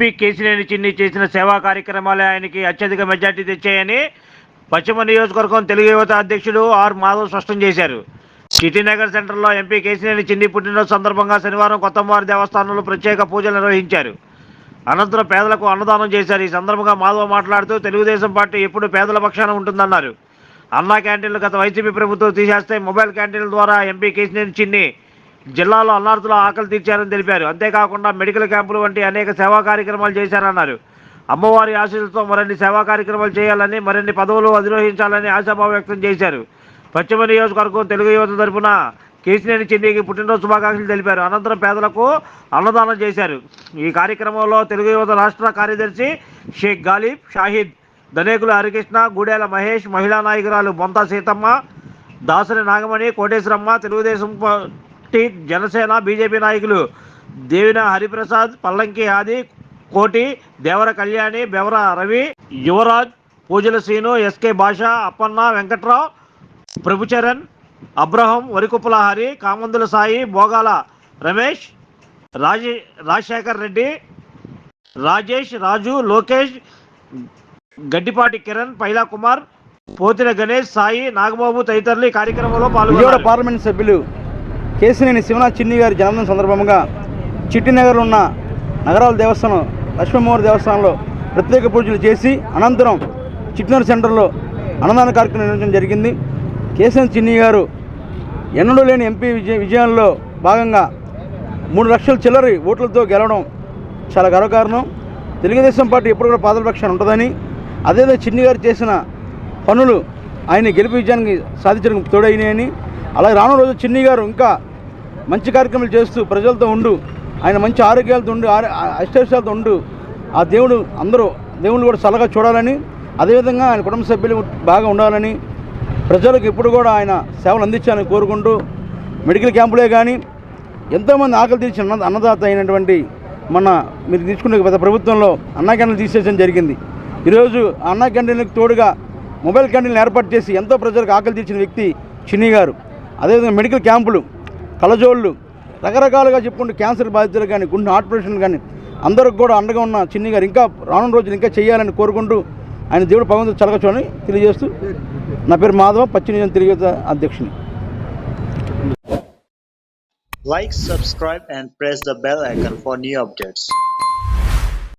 MP Kesineni చిన్ని చేసిన సేవా కార్యక్రమాలే ఆయనకి అత్యధిక మెజార్టీ తెచ్చాయని పశ్చిమ నియోజకవర్గం తెలుగు యువత అధ్యక్షుడు ఆర్ మాధవ్ స్పష్టం చేశారు. సిటీనగర్ సెంటర్లో ఎంపీ కేసినేని చిన్ని పుట్టినరోజు సందర్భంగా శనివారం కొత్తవారి దేవస్థానంలో ప్రత్యేక పూజలు నిర్వహించారు. అనంతరం పేదలకు అన్నదానం చేశారు. ఈ సందర్భంగా మాధవ మాట్లాడుతూ తెలుగుదేశం పార్టీ ఎప్పుడు పేదల పక్షాన ఉంటుందన్నారు. అన్నా క్యాంటీన్లు గత వైసీపీ ప్రభుత్వం తీసేస్తే మొబైల్ క్యాంటీన్ల ద్వారా ఎంపీ కేసినేని చిన్ని జిల్లాలో అల్లార్తుల ఆకలి తీర్చారని తెలిపారు. అంతేకాకుండా మెడికల్ క్యాంపులు వంటి అనేక సేవా కార్యక్రమాలు చేశారన్నారు. అమ్మవారి ఆశీస్సులతో మరిన్ని సేవా కార్యక్రమాలు చేయాలని మరిన్ని పదవులు అధిరోహించాలని ఆశాభావం వ్యక్తం చేశారు. పశ్చిమ నియోజకవర్గం తెలుగు యువత తరపున కేసినేని చిన్నికి పుట్టినరోజు శుభాకాంక్షలు తెలిపారు. అనంతరం పేదలకు అన్నదానం చేశారు. ఈ కార్యక్రమంలో తెలుగు యువత రాష్ట్ర కార్యదర్శి షేక్ గాలిబ్ షాహిద్ ధనేకులు హరికృష్ణ గూడేల మహేష్ మహిళా నాయకురాలు బొంత సీతమ్మ దాసరి నాగమణి కోటేశ్వరమ్మ తెలుగుదేశం పార్టీ జనసేన బీజేపీ నాయకులు దేవిన హరిప్రసాద్ పల్లంకి ఆది కోటి దేవర కళ్యాణి బెవర రవి యువరాజ్ పూజల శ్రీను ఎస్కే భాష అప్పన్న వెంకట్రావు ప్రభుచరణ్ అబ్రహం వరికుప్పల హరి కామందుల సాయి భోగాల రమేష్ రాజే రాజశేఖర్ రెడ్డి రాజేష్ రాజు లోకేష్ గడ్డిపాటి కిరణ్ పైలా కుమార్ పోతిన గణేష్ సాయి నాగబాబు తదితరులు ఈ కార్యక్రమంలో పాల్గొన్నారు. పార్లమెంట్ సభ్యులు కేసినేని శివనాథ్ చిన్ని గారి జన్మదిన సందర్భంగా చిట్టినగర్లో ఉన్న నగరాల దేవస్థానం లక్ష్మీమోహన్ దేవస్థానంలో ప్రత్యేక పూజలు చేసి అనంతరం చిట్టినగర్ సెంటర్లో అన్నదాన కార్యక్రమం నిర్వహించడం జరిగింది. కేసినేని చిన్ని గారు ఎన్నడూ లేని ఎంపీ విజయ విజయంలో భాగంగా మూడు లక్షల చిల్లరి ఓట్లతో గెలవడం చాలా గర్వకారణం. తెలుగుదేశం పార్టీ ఎప్పుడు కూడా పాదల ఉంటుందని అదేవిధంగా చిన్ని గారు చేసిన పనులు ఆయన గెలుపు విజయానికి సాధించడానికి తోడైనాయని అలాగే రానున్న రోజు చిన్ని గారు ఇంకా మంచి కార్యక్రమాలు చేస్తూ ప్రజలతో ఉండు. ఆయన మంచి ఆరోగ్యాలతో ఉండు ఆర- ఉండు. ఆ దేవుడు అందరూ దేవుళ్ళు కూడా చల్లగా చూడాలని అదేవిధంగా ఆయన కుటుంబ సభ్యులు బాగా ఉండాలని ప్రజలకు ఇప్పుడు కూడా ఆయన సేవలు అందించాలని కోరుకుంటూ మెడికల్ క్యాంపులే కానీ ఎంతోమంది ఆకలి తీర్చిన అన్న అన్నదాత అయినటువంటి మన మీరు తీసుకునే గత ప్రభుత్వంలో అన్నా క్యాంటీన్లు తీసేయడం జరిగింది. ఈరోజు ఆ అన్నా క్యాంటీన్లకు తోడుగా మొబైల్ క్యాంటీన్లు ఏర్పాటు చేసి ఎంతో ప్రజలకు ఆకలి తీర్చిన వ్యక్తి చిన్ని గారు. అదేవిధంగా మెడికల్ క్యాంపులు కలజోళ్ళు రకరకాలుగా చెప్పుకుంటూ క్యాన్సర్ బాధితులు కానీ గుండె ఆపరేషన్ కానీ అందరికి కూడా అండగా ఉన్న చిన్ని గారు ఇంకా రానున్న రోజులు ఇంకా చేయాలని కోరుకుంటూ ఆయన దేవుడు భగవంతుడు చలగచోని తెలియజేస్తూ నా పేరు మాధవ పశ్చిమ నియోజక తిరిగి అధ్యక్షుని. Like subscribe and press the bell icon for new updates